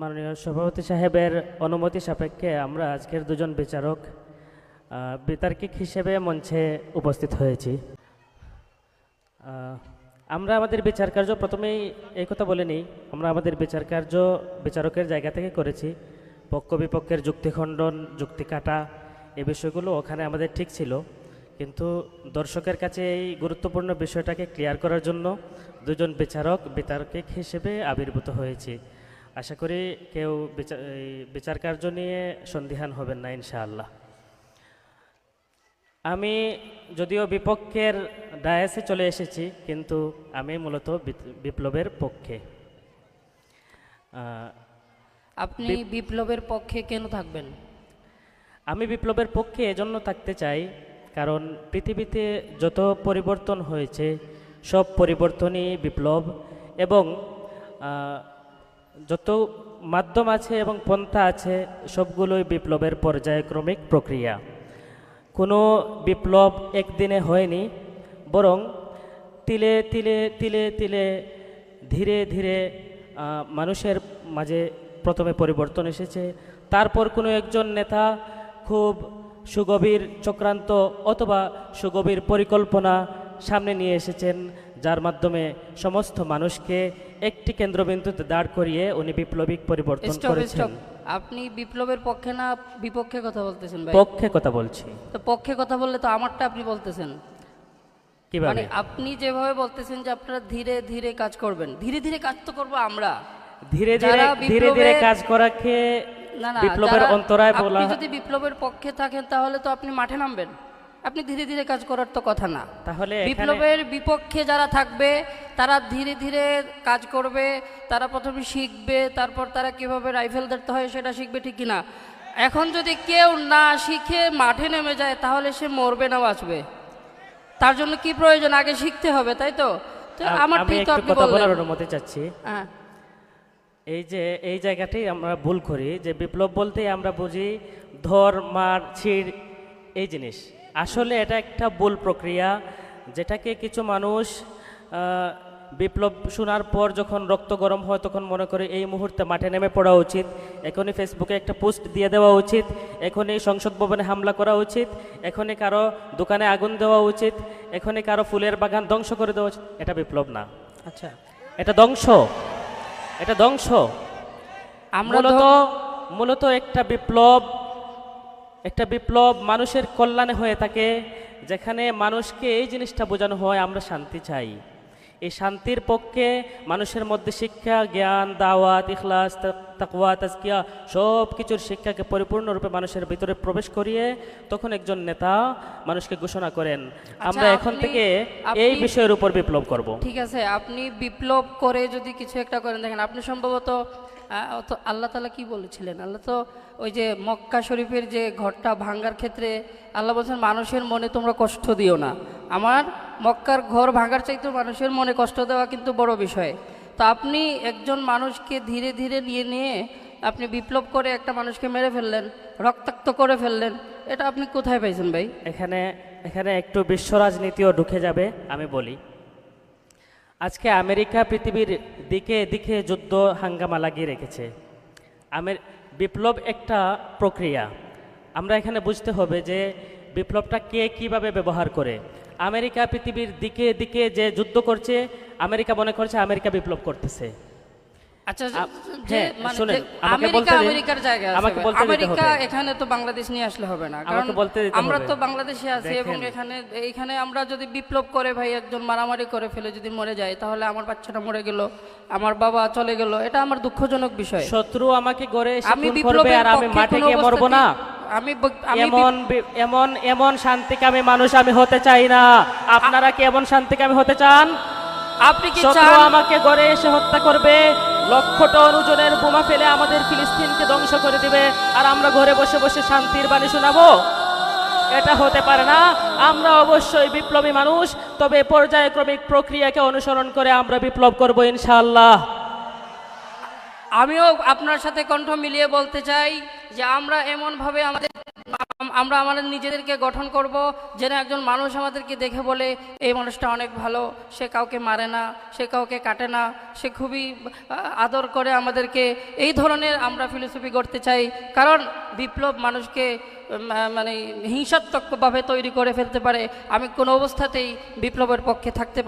মাননীয় সভাপতি সাহেবের অনুমতি সাপেক্ষে আমরা আজকের দুজন বিচারক বিতার্কিক হিসেবে মঞ্চে উপস্থিত হয়েছি। আমরা আমাদের বিচার কার্য প্রথমেই এই কথা বলে নিই, আমরা আমাদের বিচার কার্য বিচারকের জায়গা থেকে করেছি। পক্ষ বিপক্ষের যুক্তি খণ্ডন যুক্তি কাটা এই বিষয়গুলো ওখানে আমাদের ঠিক ছিল। কিন্তু দর্শকের কাছে এই গুরুত্বপূর্ণ বিষয়টাকে ক্লিয়ার করার জন্য দুজন বিচারক, বিতার্কিক হিসেবে আবির্ভূত হয়েছি। আশা করি কেউ বিচার কার্য নিয়ে সন্দিহান হবেন না ইনশাআল্লাহ। আমি যদিও বিপক্ষের ডায়াসে চলে এসেছি কিন্তু আমি মূলত বিপ্লবের পক্ষে। আপনি বিপ্লবের পক্ষে কেন থাকবেন? আমি বিপ্লবের পক্ষে এজন্য থাকতে চাই কারণ পৃথিবীতে যত পরিবর্তন হয়েছে সব পরিবর্তনই বিপ্লব এবং যত মাধ্যম আছে এবং পন্থা আছে, সবগুলোই বিপ্লবের পর্যায়ক্রমিক প্রক্রিয়া। কোনো বিপ্লব একদিনে হয়নি, বরং তিলে তিলে তিলে তিলে ধীরে ধীরে মানুষের মাঝে প্রথমে পরিবর্তন এসেছে। তারপর কোনো একজন নেতা খুব সুগভীর চক্রান্ত অথবা সুগভীর পরিকল্পনা সামনে নিয়ে এসেছেন। যার মাধ্যমে সমস্ত মানুষকে একটি কেন্দ্রবিন্দুতে দাঁড় করিয়ে উনি বিপ্লবিক পরিবর্তন করেছেন। আপনি বিপ্লবের পক্ষে না বিপক্ষে কথা বলতেছেন ভাই? পক্ষে কথা বলছি। তো পক্ষে কথা বললে তো আমারটা আপনি বলতেছেন। মানে আপনি যেভাবে বলতেছেন যে আপনারা ধীরে ধীরে কাজ করবেন। ধীরে ধীরে কাজ তো করব আমরা। ধীরে ধীরে ধীরে ধীরে কাজ করাকে না না বিপ্লবের অন্তরায় বলা যদি বিপ্লবের পক্ষে থাকেন তাহলে তো আপনি মাঠে নামবেন। আপনি ধীরে ধীরে কাজ করার তো কথা না। তাহলে বিপ্লবের বিপক্ষে যারা থাকবে তারা ধীরে ধীরে কাজ করবে তারা প্রথমে শিখবে তারপর তারা কীভাবে রাইফেল ধরতে হয় সেটা শিখবে ঠিক কিনা। এখন যদি কেউ না শিখে মাঠে নেমে যায় তাহলে সে মরবে না বাঁচবে। তার জন্য কি প্রয়োজন? আগে শিখতে হবে তাই তো? আমার আমি ঠিক তো আপনি বলার অনুমতি চাচ্ছি। হ্যাঁ। এই যে এই জায়গাটাই আমরা ভুল করি যে বিপ্লব বলতেই আমরা বুঝি ধর মার ছিড় এই জিনিস। আসলে এটা একটা ভুল প্রক্রিয়া যেটাকে কিছু মানুষ বিপ্লব শোনার পর যখন রক্ত গরম হয় তখন মনে করে এই মুহূর্তে মাঠে নেমে পড়া উচিত এখনই ফেসবুকে একটা পোস্ট দিয়ে দেওয়া উচিত এখনই সংসদ ভবনে হামলা করা উচিত এখনই কারও দোকানে আগুন দেওয়া উচিত এখনই কারও ফুলের বাগান ধ্বংস করে দেওয়া উচিত। এটা বিপ্লব না। আচ্ছা। এটা ধ্বংস। এটা ধ্বংস। আমরা মূলত মূলত একটা বিপ্লব একটা বিপ্লব মানুষের কল্যাণে হয়ে থাকে, যেখানে মানুষকে এই জিনিসটা বোঝানো হয়, আমরা শান্তি চাই। এই শান্তির পক্ষে মানুষের মধ্যে শিক্ষা জ্ঞান দাওয়াত ইখলাস তা- তাকওয়া তাজকিয়া সব কিছুর শিক্ষাকে পরিপূর্ণরূপে মানুষের ভিতরে প্রবেশ করিয়ে তখন একজন নেতা মানুষকে ঘোষণা করেন। আমরা এখন থেকে এই বিষয়ের উপর বিপ্লব করব। ঠিক আছে আপনি বিপ্লব করে যদি কিছু একটা করেন দেখেন আপনি সম্ভবত তো আল্লাহ তালা কি বলেছিলেন? আল্লাহ তো ওই যে মক্কা শরীফের যে ঘরটা ভাঙ্গার ক্ষেত্রে আল্লাহ বলছেন মানুষের মনে তোমরা কষ্ট দিও না। আমার মক্কার ঘর ভাঙার চাইতেও মানুষের মনে কষ্ট দেওয়া কিন্তু বড় বিষয়। তো আপনি একজন মানুষকে ধীরে ধীরে নিয়ে নিয়ে আপনি বিপ্লব করে একটা মানুষকে মেরে ফেললেন, রক্তাক্ত করে ফেললেন, এটা আপনি কোথায় পাইছেন ভাই? এখানে এখানে একটু বিশ্ব রাজনীতিও ঢুকে যাবে, আমি বলি। আজকে আমেরিকা পৃথিবীর দিকে দিকে যুদ্ধ হাঙ্গামা লাগিয়ে রেখেছে। আমের, বিপ্লব একটা প্রক্রিয়া। আমরা এখানে বুঝতে হবে যে বিপ্লবটা কে কীভাবে ব্যবহার করে। আমেরিকা পৃথিবীর দিকে দিকে যে যুদ্ধ করছে আমেরিকা মনে করছে আমেরিকা বিপ্লব করতেছে। আচ্ছা হ্যাঁ, মানে আমেরিকা আমেরিকার জায়গা আমেরিকা এখানে তো বাংলাদেশ নিয়ে আসলে হবে না কারণ আমাকে বলতে দিতে আমরা তো বাংলাদেশে আছি এবং। এখানে এইখানে আমরা যদি বিপ্লব করে ভাই একজন মারামারি করে ফেলে যদি মরে যায় তাহলে আমার বাচ্চাটা মরে গেল আমার বাবা চলে গেল এটা আমার দুঃখজনক বিষয়। শত্রু আমাকে গড়ে আমি বিপ্লবের আর আমি মাঠে গিয়ে মরবো না। আমি এমন এমন এমন শান্তিকামী মানুষ আমি হতে চাই না। আপনারা কি এমন শান্তিকামী হতে চান? আপনি কি চান? আমাকে গড়ে এসে হত্যা করবে। লক্ষ টন ওজনের বোমা ফেলে আমাদের ফিলিস্তিনকে ধ্বংস করে দিবে। আর আমরা ঘরে বসে বসে শান্তির বাণী শোনাবো? এটা হতে পারে না। আমরা অবশ্যই বিপ্লবী মানুষ তবে পর্যায়ক্রমিক প্রক্রিয়াকে অনুসরণ করে আমরা বিপ্লব করব ইনশাআল্লাহ। আমিও আপনার সাথে কণ্ঠ মিলিয়ে বলতে চাই যে আমরা এমনভাবে আমাদের আম- আমরা আমাদের নিজেদেরকে গঠন করব। যেন একজন মানুষ আমাদেরকে দেখে বলে, এই মানুষটা অনেক ভালো, সে কাউকে মারে না, সে কাউকে কাটে না, সে খুবই আদর করে আমাদেরকে। এই ধরনের আমরা ফিলোসফি করতে চাই। কারণ বিপ্লব মানুষকে মানে হিংসাত্মকভাবে তৈরি করে ফেলতে পারে। আমি কোনো অবস্থাতেই বিপ্লবের পক্ষে থাকতে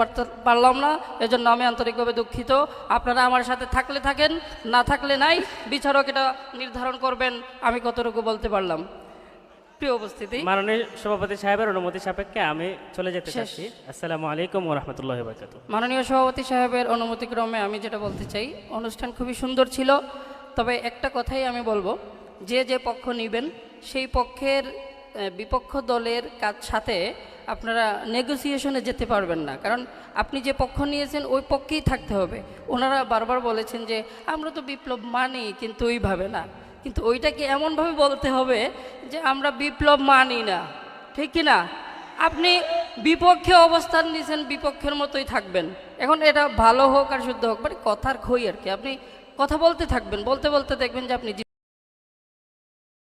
পারলাম না। এজন্য আমি আন্তরিকভাবে দুঃখিত। আপনারা আমার সাথে থাকলে থাকেন, না থাকলে নাই। বিচারক এটা নির্ধারণ করবেন, আমি কতটুকু বলতে পারলাম। প্রিয় উপস্থিতি। মাননীয় সভাপতি সাহেবের অনুমতি সাপেক্ষে আমি চলে যেতে। চাচ্ছি। আসসালামু আলাইকুম ওরহমতুল্লাহ বরকাত মাননীয় সভাপতি সাহেবের অনুমতিক্রমে আমি যেটা বলতে চাই অনুষ্ঠান খুবই সুন্দর ছিল তবে একটা কথাই আমি বলব যে যে পক্ষ নেবেন সেই পক্ষের বিপক্ষ দলের কাজ সাথে আপনারা নেগোসিয়েশনে যেতে পারবেন না। কারণ আপনি যে পক্ষ নিয়েছেন ওই পক্ষেই থাকতে হবে। ওনারা বারবার বলেছেন যে আমরা তো বিপ্লব মানি কিন্তু ওইভাবে না। কিন্তু ওইটাকে এমনভাবে বলতে হবে যে আমরা বিপ্লব মানি না, ঠিক কি না? আপনি বিপক্ষে অবস্থান নিয়েছেন, বিপক্ষের মতোই থাকবেন। এখন এটা ভালো হোক আর শুদ্ধ হোক মানে কথার খই আর কি। আপনি কথা বলতে থাকবেন, বলতে বলতে দেখবেন যে আপনি